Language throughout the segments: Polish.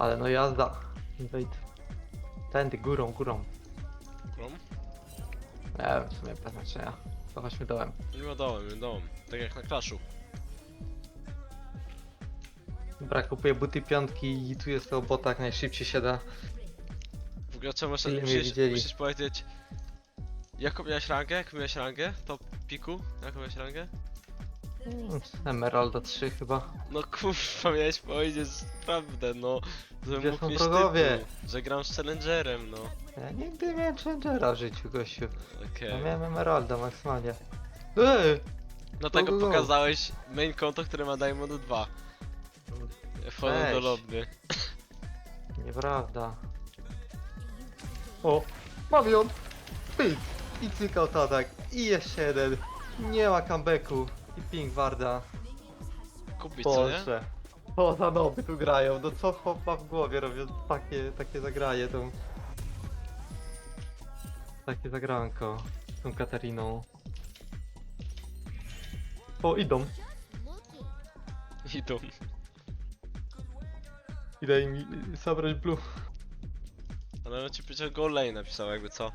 Ale no jazda. Wejdę. Tędy, górą, górą. Krom? Nie wiem, w sumie bez znaczenia. Chodźmy dołem. Nie ma dołem, nie dołem. Tak jak na Clashu. Dobra, kupuję buty piątki i tu jest to bota jak najszybciej się da. W ogóle czemu mnie musisz, widzieli? musisz powiedzieć... Jaką miałeś rangę? Jaką miałeś rangę? To piku? Jaką miałeś rangę? Mm, Emeralda 3 chyba. No kurwa, miałeś powiedzieć prawdę, no. Żebym Gdzie mógł są mieć wrogowie? tytuł, że gram z Challengerem, no. Ja nigdy nie miałem Challengera w życiu, gościu. Okej. Ja miałem Emeralda maksymalnie. Eee! No tego Go, go, go. pokazałeś main konto, które ma Diamond 2. Wchodzę do lobby. Nieprawda. O! Mam ją! Pyk! I cykał to tak. I jeszcze jeden. Nie ma comebacku. I ping Warda. Kupić, co nie? O, za noby tu grają. No co chłop ma w głowie robiąc takie, takie zagraje tą... Takie zagranko. Z tą Katariną. O, idą. Idą. Idę im y, zabrać blue. Ale on ci powiedział go lane napisał, jakby co.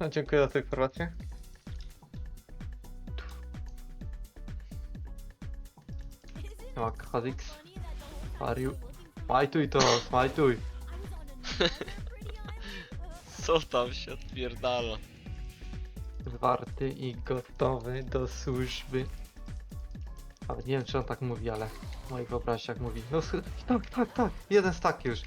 No, dziękuję za tę informację. Nie ma Kha'Zix. Ariu. Smajtuj to, smajtuj. Co tam się odpierdala? Zwarty i gotowy do służby. Nawet nie wiem czy on tak mówi, ale w mojej wyobraźni jak mówi. No s- tak, tak, tak. Jeden stack już.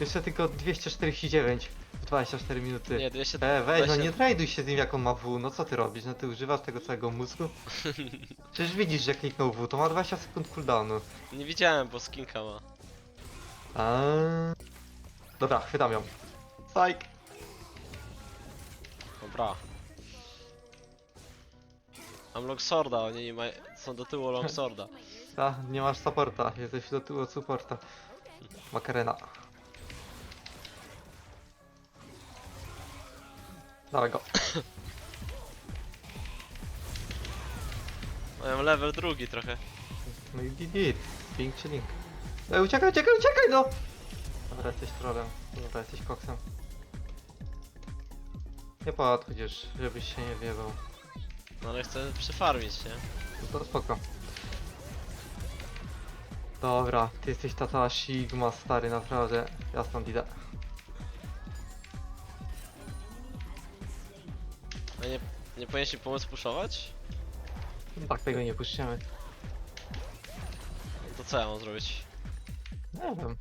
Jeszcze tylko 249 w 24 minuty. Nie, 200... E, weź, no 20 nie traduj się z nim jak on ma W, no co ty robisz? No ty używasz tego całego mózgu? Przecież widzisz, że kliknął W, to ma 20 sekund cooldownu. Nie widziałem, bo skinka ma. A. Dobra, chwytam ją. Psych! Dobra. Mam longsworda, oni nie ma... są do tyłu longsworda. Ta, nie masz supporta, jesteś do tyłu od supporta. Makarena. Dawaj go. Mają level drugi trochę. No i git. Ping czy link. Ej, uciekaj, uciekaj, uciekaj, no! Dobra, jesteś trolem. Dobra, jesteś koksem. Nie podchodzisz, żebyś się nie wiewał. No ale chcę przefarmić, nie? No to spoko. Dobra, ty jesteś ta cała Sigma, stary, naprawdę. Ja stąd idę. A nie, nie powinieneś mi pomóc puszować? Tak tego nie puszczymy. No to co ja mam zrobić? Nie wiem.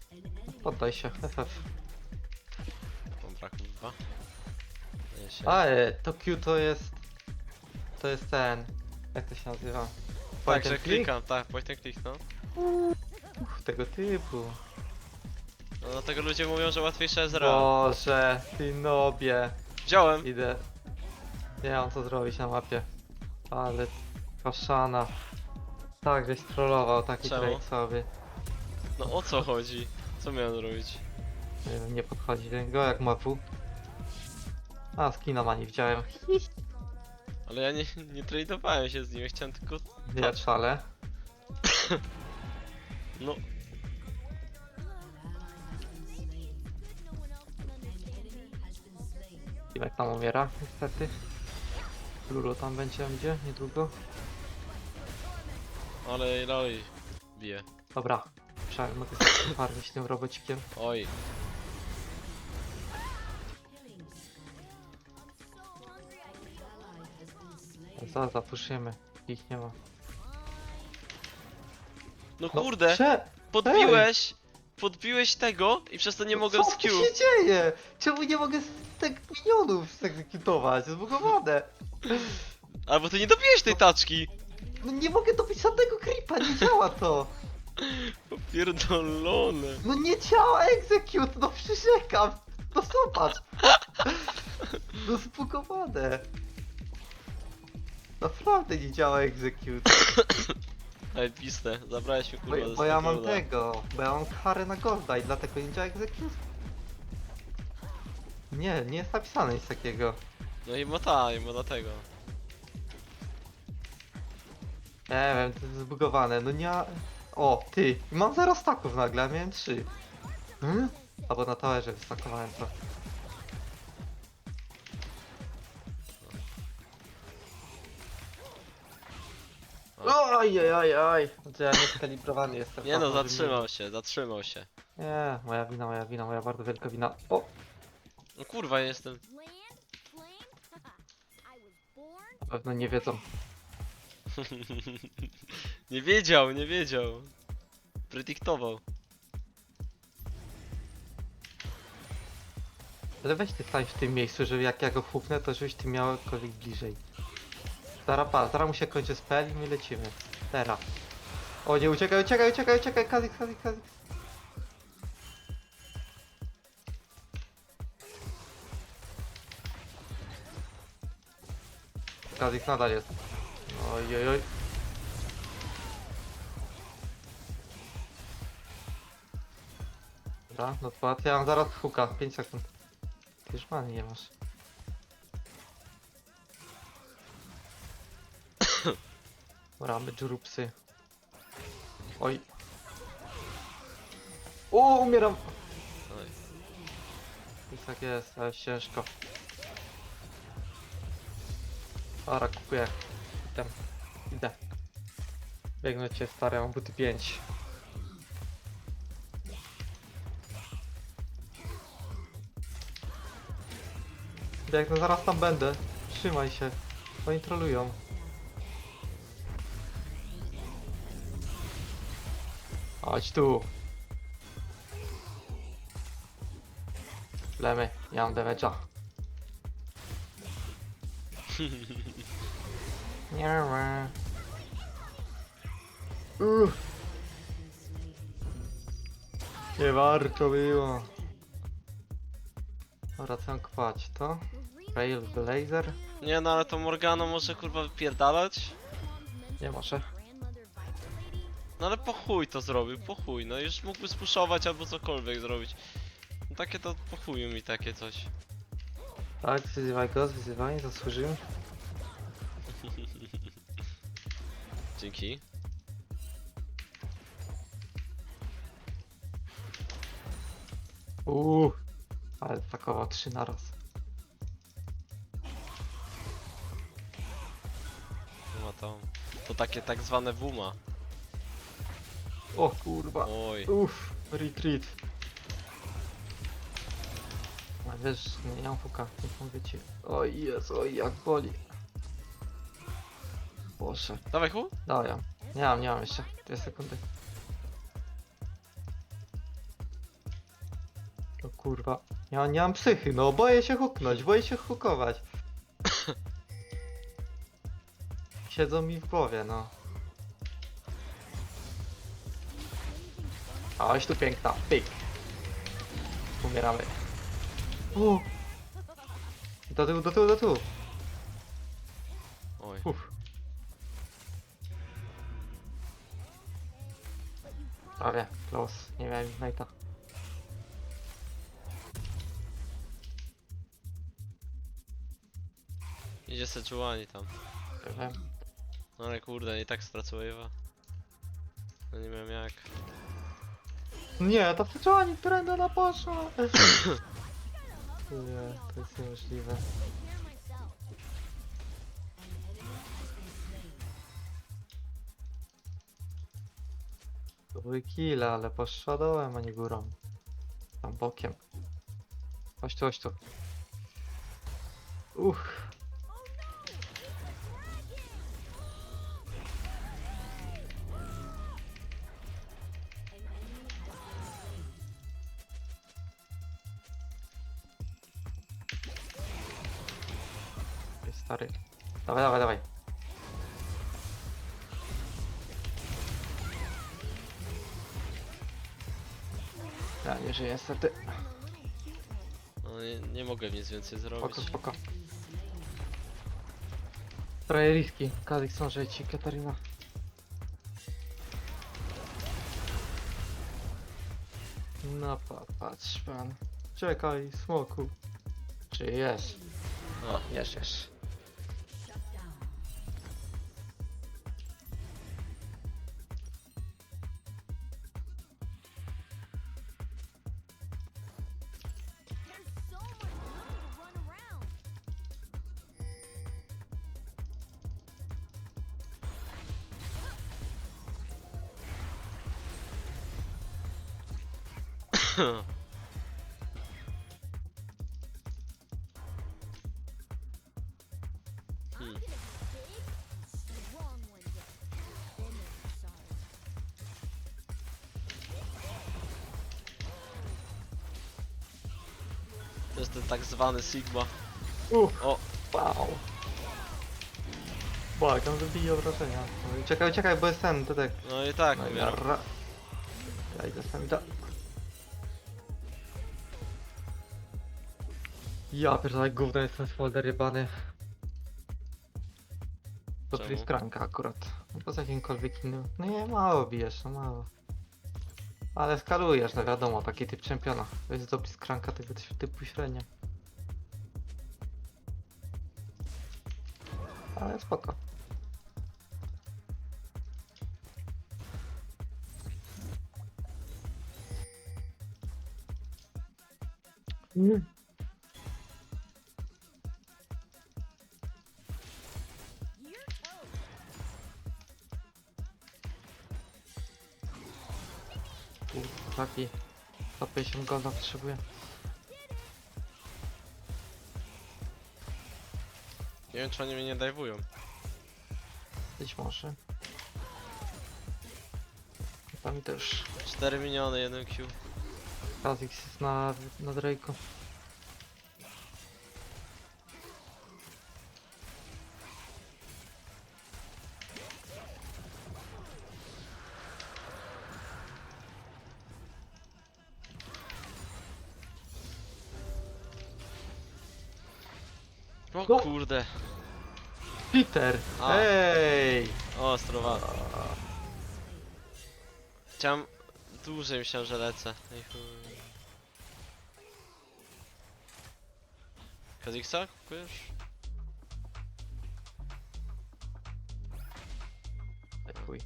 Poddaj się, FF. Dobra, kurwa. Nie się... A, e, to Q to jest... To jest ten... Jak to się nazywa? tak, Point że and click? klikam, tak, point and click, no. Uff, tego typu. No dlatego ludzie mówią, że łatwiejsze jest RA. Boże, ty nobie. Wziąłem! Idę. Nie mam co zrobić na mapie. Ale kaszana. Tak, żeś trollował taki Czemu? trade sobie. No o co chodzi? Co miałem zrobić? Nie, wiem, nie podchodzi do niego jak ma W. A, skina ma nie widziałem. Ale ja nie, nie tradowałem się z nim, ja chciałem tylko... Ja szale. No, Timek tam umiera, niestety. Lulu tam będzie, będzie niedługo. ale dalej bije. Dobra, trzeba, mogę sobie farmić tym robocikiem. Oj, Zaraz zapuszymy. Ich nie ma. no No, kurde! Cze- Podbiłeś! Podbiłeś tego i przez to nie Co z tu Q. się dzieje? Czemu nie mogę z tych minionów zegzekutować? Zbugowane. Albo ty nie dobiłeś tej taczki! No nie mogę dobić żadnego creepa, nie działa to. Pierdolone. No nie działa execute, no przyrzekam. No zobacz. No zbugowane. Naprawdę nie działa execute. Ej, piste, zabrałeś mi Bo, kurwa ze bo ja mam tego, bo ja mam karę na golda i dlatego nie działa execute. Nie, nie jest napisane nic takiego. No i ma ta, i ma dlatego. Nie wiem, to jest zbugowane, no nie... O, ty, mam 0 staków nagle, a miałem 3. Hmm? Albo na talerze wystakowałem to. Oj, oj, oj, oj. To ja nieskalibrowany jestem. Nie no, zatrzymał się, zatrzymał się. Nie, moja wina, moja wina, moja bardzo wielka wina. O! No kurwa, jestem... pewno nie wiedzą. nie wiedział, nie wiedział. Predyktował. Ale weź ty stań w tym miejscu, żeby jak ja go huknę, to żebyś ty miał jakkolwiek bliżej. Zaraz pa, zaraz mu się kończy spell i my lecimy. Teraz. O nie, uciekaj, uciekaj, uciekaj, uciekaj, Kazik, Kazik, Kazik. Kazik nadal jest. Oj, oj, oj. Dobra, no to ja mam zaraz huka, 5 sekund. Ty już many nie masz. Dobra, my dżurupsy. Oj. O, umieram! Oj. Jest tak jest, ale ciężko. Dobra, kupuję. Idę. Idę. Biegnę cię stary, mam buty 5. Biegnę, zaraz tam będę. Trzymaj się. Oni trolują. Chodź tu. Lemy, ja mam damage'a. Nie ma. Uff. Nie warto było. Dobra, co kłać? To? Rail Blazer? Nie no, ale to Morgano może kurwa wypierdalać? Nie może. No ale po chuj to zrobił, po chuj. No już mógłby spuszować albo cokolwiek zrobić. No takie to po chuju mi takie coś. Tak, wyzywaj go, wyzywaj, zasłużył. Dzięki. Uuu. Ale takowo trzy naraz. No to, to takie tak zwane WUMA. O kurwa. Oj. Uff, retreat. A wiesz, nie mam fuka, nie mówię ci. Oj Jezu, oj jak boli. Boże. Dawaj hu? Dawaj, ja. nie mam, nie mam jeszcze. Dwie sekundy. No kurwa. Ja nie mam psychy, no boję się huknąć, boję się hukować. Siedzą mi w głowie, no. Oś tu piękna, pyk. Umieramy. O! Do tyłu, do tyłu, do tyłu. Oj. Uff. Prawie, close. Nie miałem Ignite'a. Idzie Sejuani tam. Nie wiem. No ale kurde, i tak stracę wave'a. No nie wiem jak. Nie, to przeczułanie, którędy ona poszła. Nie, to jest niemożliwe. To były kile, ale poszła dołem, a nie górą. Tam bokiem. Chodź tu, chodź tu. Uch. Ej, Stary. Dawaj, dawaj, dawaj. Żyję niestety. No nie, nie mogę nic więcej zrobić. Spoko, spoko. Riski. Kazik sąży ci, Katarina. No pa, patrz pan. Czekaj, smoku. Czy jest? O, Jest, jest. To jest ten tak zwany Sigma. Uff, O, wow. Błagam, wybije obrażenia. Czekaj, czekaj, bo jest ten, Dedek. no i tak, No mówię. ja, ra... ja idę z nami da... Ja pierdolę, gówno jest ten folder jebany. To Czemu? Blitzcranka akurat. No Poza jakimkolwiek innym. No nie, mało bijesz, no mało. Ale skalujesz, no wiadomo, taki typ czempiona. To jest do Blitzcranka tego ty- typu średnia. Ale spoko. Taki 150 golda potrzebuję. Nie wiem czy oni mnie nie dajwują. Być może. Chyba mi też. 4 miniony, 1 Q. Kha'Zix jest na, na Drake'u. O No. kurde. Peter! A. Ej! O, strowa. Chciałem... Dłużej myślałem, że lecę. I chuj. Kaziksa kupujesz? Ej, chuj.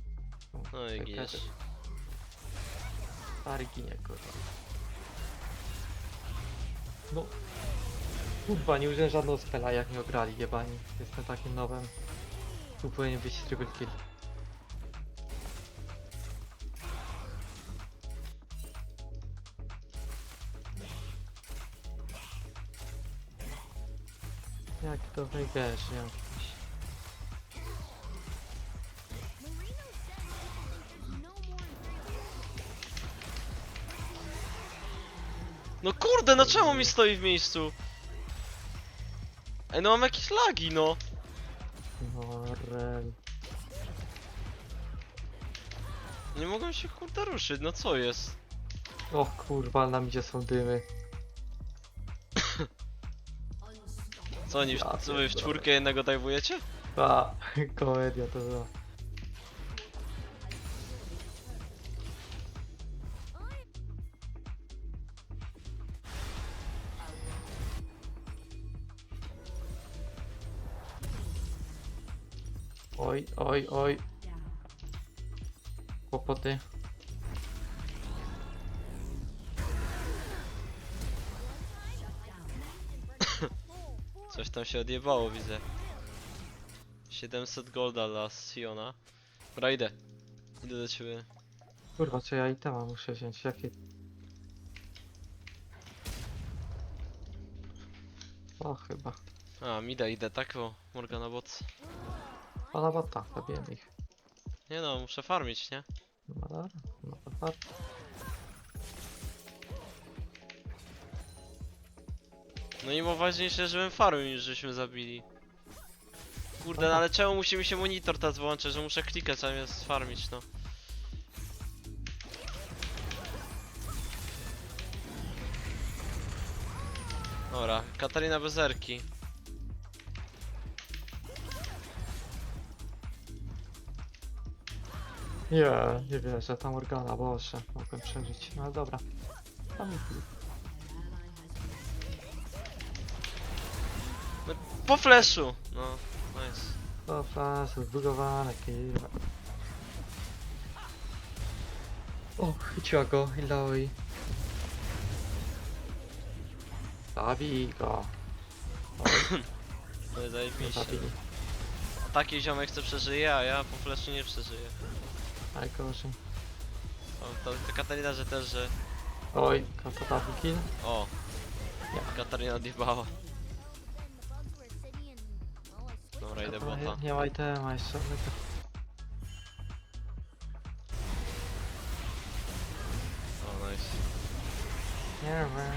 No i giniesz. Stary ginie, kurwa. No. Kurwa, nie użyłem żadnego spela, jak mnie ograli, jebani. Jestem takim nowym. Tu powinien być triple kill. Jak to no more No kurde, no czemu mi stoi w miejscu? Ej, no mam jakieś lagi, no. No, rel. Nie mogłem się kurde ruszyć, no co jest? O kurwa, na gdzie są dymy. Co oni, w- co wy w czwórkę jednego dajwujecie? A, komedia to była. Oj, oj. Kłopoty. Coś tam się odjebało, widzę. 700 golda dla Siona. Dobra, idę. Idę do ciebie. Kurwa, co ja itema muszę wziąć? Jakie... O, chyba. A, mida idę, tak? O, Morgana bot. Pana bota, zabiłem ich. Nie no, muszę farmić, nie? No dobra, no to warto. No i mo ważniejsze, żebym farmił niż żeśmy zabili. Kurde, no ale czemu musi mi się monitor teraz włączyć, że muszę klikać zamiast farmić, no. Dobra, Katarina Bezerki. Nie, nie wierzę, tam organa, boże, mogłem przeżyć. No ale dobra. Tam Po fleszu! No, nice. flasy zbugowane, kurwa. O, chyciła go, Iloi. Zabij go. Oj, To jest zajebiście. Taki ziomek co przeżyje, a ja po fleszu nie przeżyję. Najgorzej. O, to, to Katarina, że też, że Oj, kill? O! Nie. Katarina odjebała. Then the bugs were a city and well, I switched Dobra, idę Kto- bota. Nie ma itema jeszcze. ale to- O, nice. Nie wiem.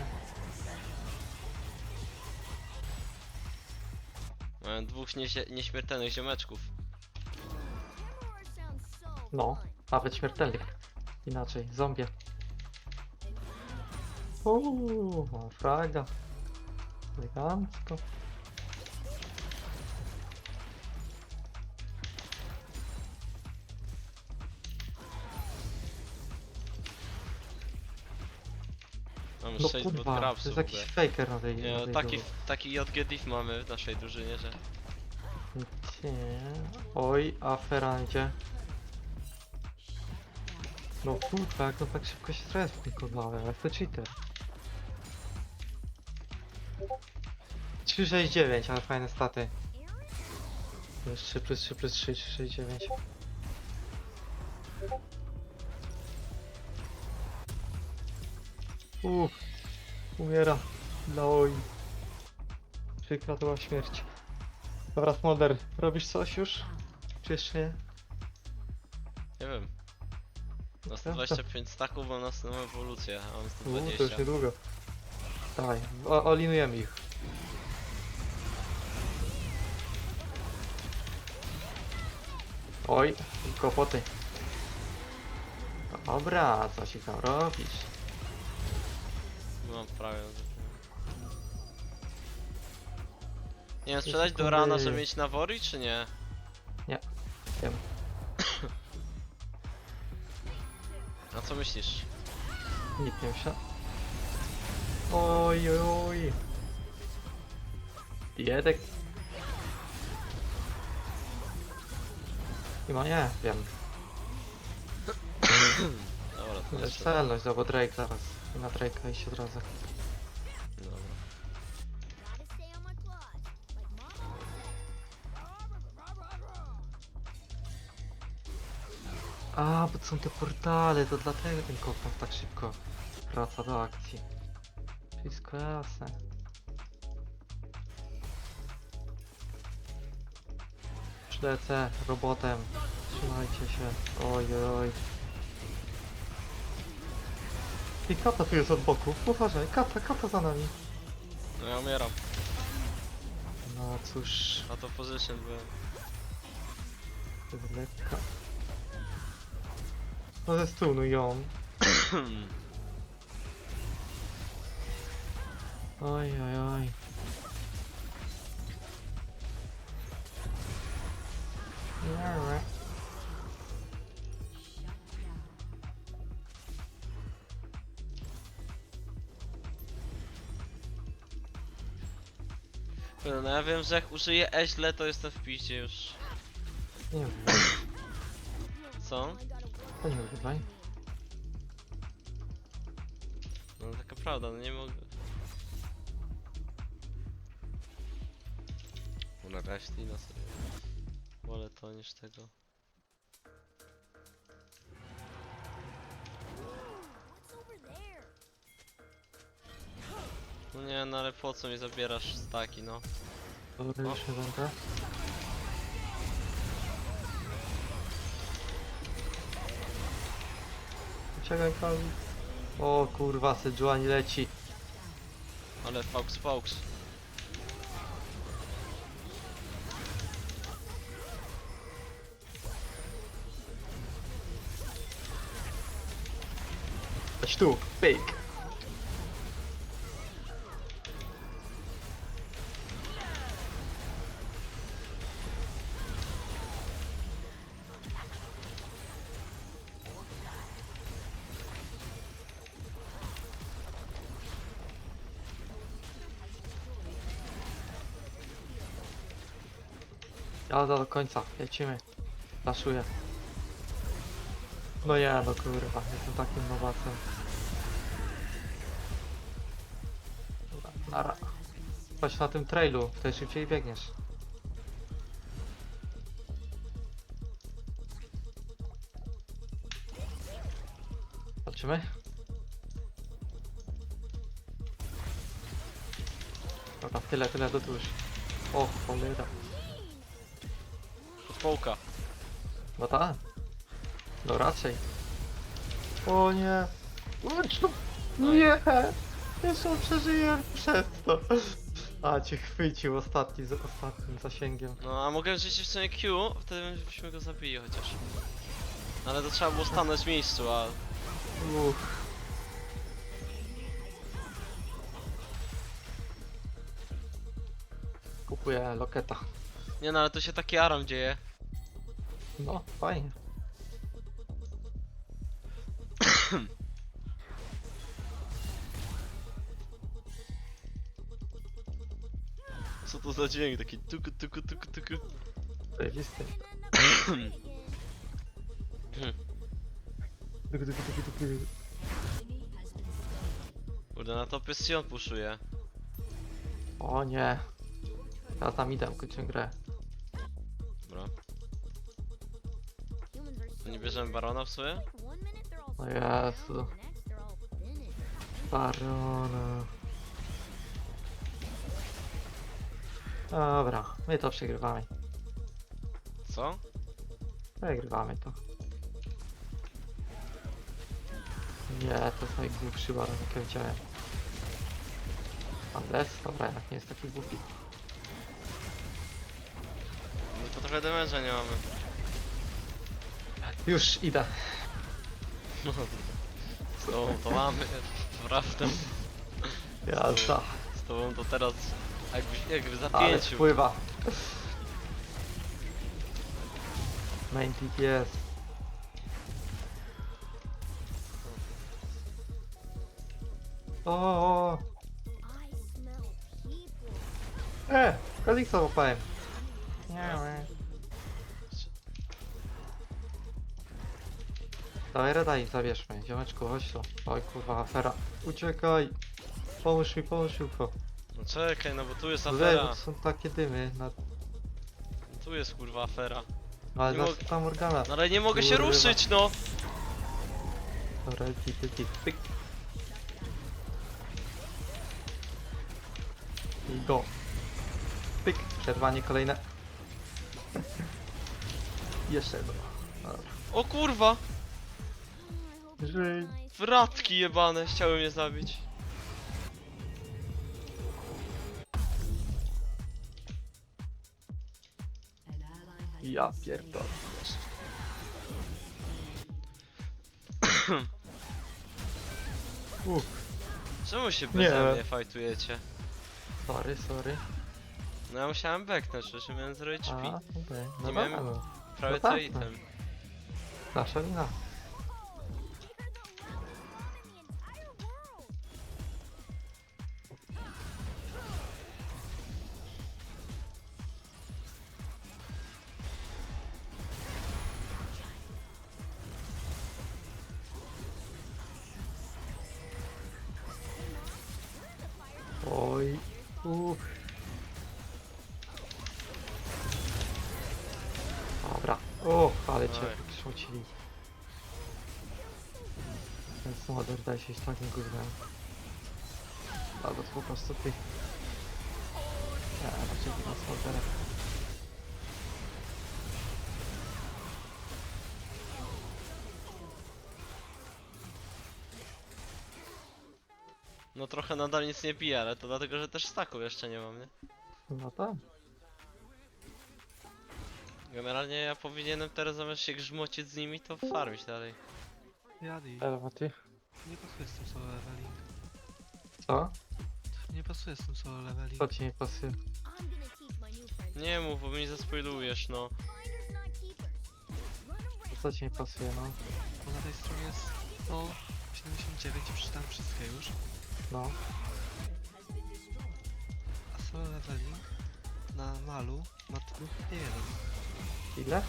Mają dwóch niesie- nieśmiertelnych ziomeczków. No, nawet śmiertelnych. Inaczej, zombie. Uuu, ma fraga. Elegancko. Mam No 6 kurwa, to bootcrapsów. jest jakiś faker na tej Nie, na tej taki, dole. taki JG diff mamy w naszej drużynie, że... Nie. Oj, afera idzie. No kurwa, jak on tak szybko się zrespił, kurwa, jak to cheater. 369, ale fajne staty. Plus 3, plus 3, plus 3, 369. Uff, umiera. Loj. Przykra to była śmierć. Dobra, Smolder, robisz coś już? Czy jeszcze? Nie 25 staków, mam następną ewolucję, a mam Uuu, to już 120. niedługo. Daj, o- olinujemy ich. Oj, kłopoty. Dobra, co się tam robić? Mam prawie. Nie wiem, sprzedać do Jezu, rana, żeby mieć nawory, czy nie? Myślisz? Nie się. Oj, oj, oj. Nie ma, nie, wiem. Dobra, to Ale jeszcze. celność, no bo Drake zaraz. I na Drake'a iść od razu. A, bo to są te portale, to dlatego ten kosmos tak szybko wraca do akcji. Wszystko jasne. Przylecę robotem. Trzymajcie się. Oj, oj, oj. I kata tu jest od boku. Uważaj, kata, kata za nami. No ja umieram. No cóż, A to position byłem. lekka. No ze stół, no ją. Oj, oj, oj. Kurde, No ja wiem, że jak użyję E źle, to jestem w piździe już. nie wiem, Co? To nie. No taka prawda, no nie mogę. Wolę reszty na sobie. Wolę to niż tego. No nie, no ale po co mi zabierasz staki, no? Dobra, Czekaj, Kali. O kurwa, Sejuani leci. Ale Fox Fox. Chodź tu, pyk. Blada do końca, lecimy. Laszuję. No ja no kurwa, jestem takim nowacem. Dobra, nara. Chodź na tym trailu, wtedy szybciej biegniesz. Zobaczymy. Dobra, tyle, tyle, do tuż. O, cholera. Podpołka. No tak. No raczej. O nie. Chodź tu. Nie. Jeszcze przeżyję przez to. A cię chwycił ostatni z ostatnim zasięgiem. No a mogę rzucić w sumie Q, wtedy byśmy go zabili chociaż. Ale to trzeba było stanąć w miejscu, a Uff. Kupuję loketa. Nie no, ale to się taki aram dzieje. No, fajnie. Co to za dźwięk? Taki tuku tuku tuku tuku. Zajebisty. Kurde, na topie Sion puszuje. O nie. Ja tam idę, kończę grę. To nie bierzemy barona w sumie? O Jezu. Barona. Dobra, my to przegrywamy. Co? Przegrywamy to. Nie, to jest najgłupszy baron, jaki widziałem. Andes? Dobra, jednak nie jest taki głupi. No to trochę damage'a nie mamy. Już idę. No, z tobą to mamy. Prawda. Jazda. Z tobą to teraz jakby, jakby za Ale pięciu. wpływa. Main pick jest. O. E! Kaliksa łapałem. Nie, nie. Dawaj reda i zabierzmy. Ziomeczku, chodź tu. Oj kurwa, afera. Uciekaj. Pomóż mi, pomóż mi. po. No czekaj, no bo tu jest Weź, afera. są takie dymy. Na... Tu jest kurwa afera. Ale Nie nas mogę- tam Morgana. No ale nie mogę się Kurwa. ruszyć, no! Dobra, ty, ty, pyk. I go. Pyk. Przerwanie kolejne. Jeszcze jedno. O kurwa! Wratki jebane, chciały mnie zabić. Ja pierdolę. Uff, Czemu się Nie. beze mnie fajtujecie? sorry, sorry. No ja musiałem backnąć, przecież miałem 0 A, HP. okej. No Nie dobra, miałem- no. Prawie no co tak, item. Nasza wina. Oj, uff. Dobra. O, ale cię Oj. Ten smoder daje się takim gównem. Albo to po prostu ty. Nie, raczej na smodera. No trochę nadal nic nie bije, ale to dlatego, że też staków jeszcze nie mam, nie? No tak. Generalnie ja powinienem teraz zamiast się grzmocić z nimi, to farmić dalej. Jadi, Elwa, ty? nie pasuje z tym solo leveling. Co? Nie pasuje z tym solo leveling. Co ci nie pasuje? I'm gonna teach my new friend. Nie mów, bo mi zaspoilujesz, no. Finders not keepers. Run around. Co ci nie pasuje, no? Bo na tej stronie jest 179 i przeczytałem wszystkie już. No. A solo leveling na malu ma tylko jeden. Ile?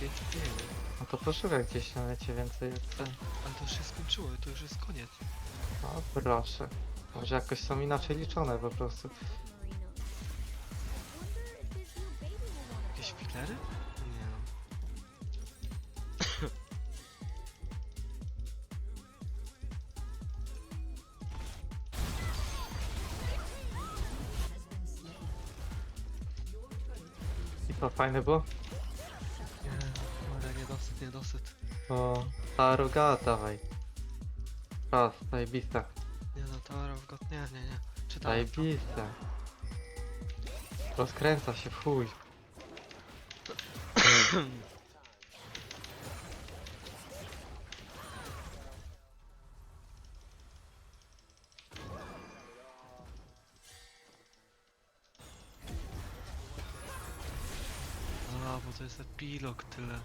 5 jeden. No to poszukaj gdzieś na necie więcej jak ten. Ale to już się skończyło to już jest koniec. No proszę. Może jakoś są inaczej liczone po prostu. Marino. Wonder fajne było? Nie, Marek, niedosyt, niedosyt. O, ta rogata, dawaj. Raz, zajebista. Nie no, to Rowgot, nie, nie, nie. Czytałem. Zajebista. Rozkręca się w chuj. to jest epilog tyle.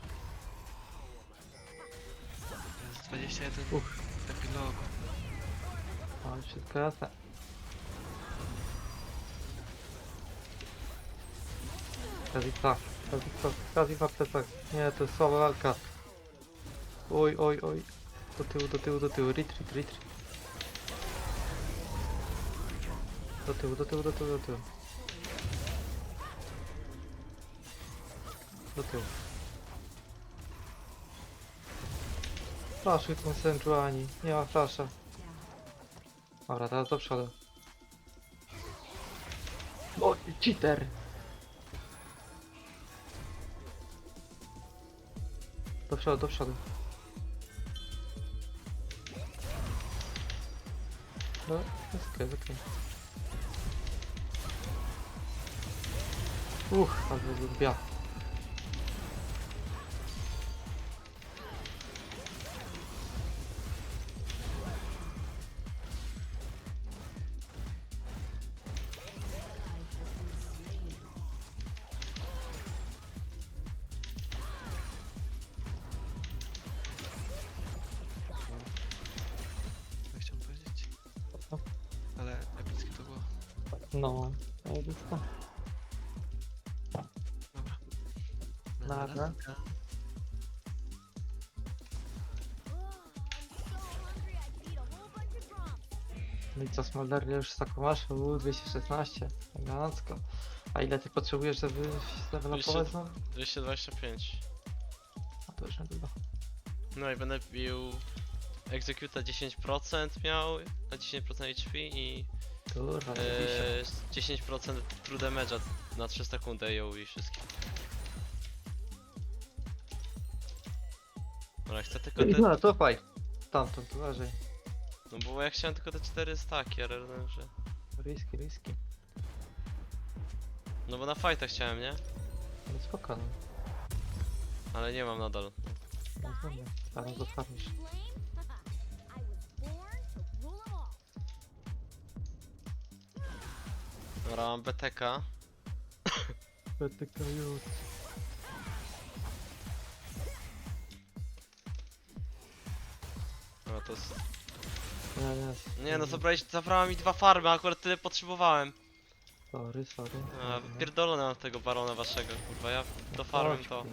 To jest 21 Uch. epilogu. O, wszystko jasne. Kazica, Kazica, Kazica plecak. Nie, to jest słaba walka. Oj, oj, oj. Do tyłu, do tyłu, do tyłu. Retreat, retreat. Do tyłu, do tyłu, do tyłu, do tyłu. Do tyłu. Flaszuj tą Senjuani. Nie ma flasza. Dobra, teraz do przodu. O, cheater! Do przodu, do przodu. No, jest okej, jest okej. Uch, ale lubię. No i co, Smolder, ile już taką masz? Uuu, 216. Elegancko. A ile ty potrzebujesz, żeby się zdevelopować znowu? 225. A to już niedługo. No i będę bił... Executa 10% miał na 10% HP i Kurwa, zajebiście. e, 10% true damage'a na 3 sekundy ją i wszystkie. Ale chcę tylko te... No, faj. Tamtąd, uważaj. No bo ja chciałem tylko te 4 staki, ale rozumiem, że... Riski, riski. No bo na fightach chciałem, nie? Ale spokojnie. Ale nie mam nadal. No dobra, zaraz all. Dobra, mam BTK. BTK już. No to jest... Nie, no, zabrałeś, zabrała mi dwa farmy, akurat tyle potrzebowałem. Sorry, sorry. A, pierdolone mam tego barona waszego, kurwa, ja do farmem to.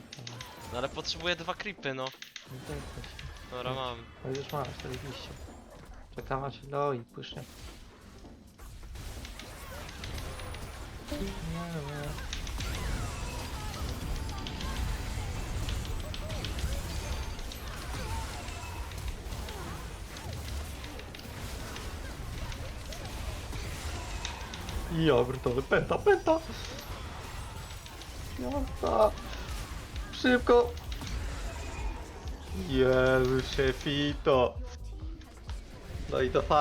No ale potrzebuję dwa creepy, no. Dobra, mam. No już masz, zajebiście. Czekam aż no i pysznie. Nie, nie. Ja brutale, pęta, pęta! Jazda! Szybko! Jezu, szefito! No i do farmy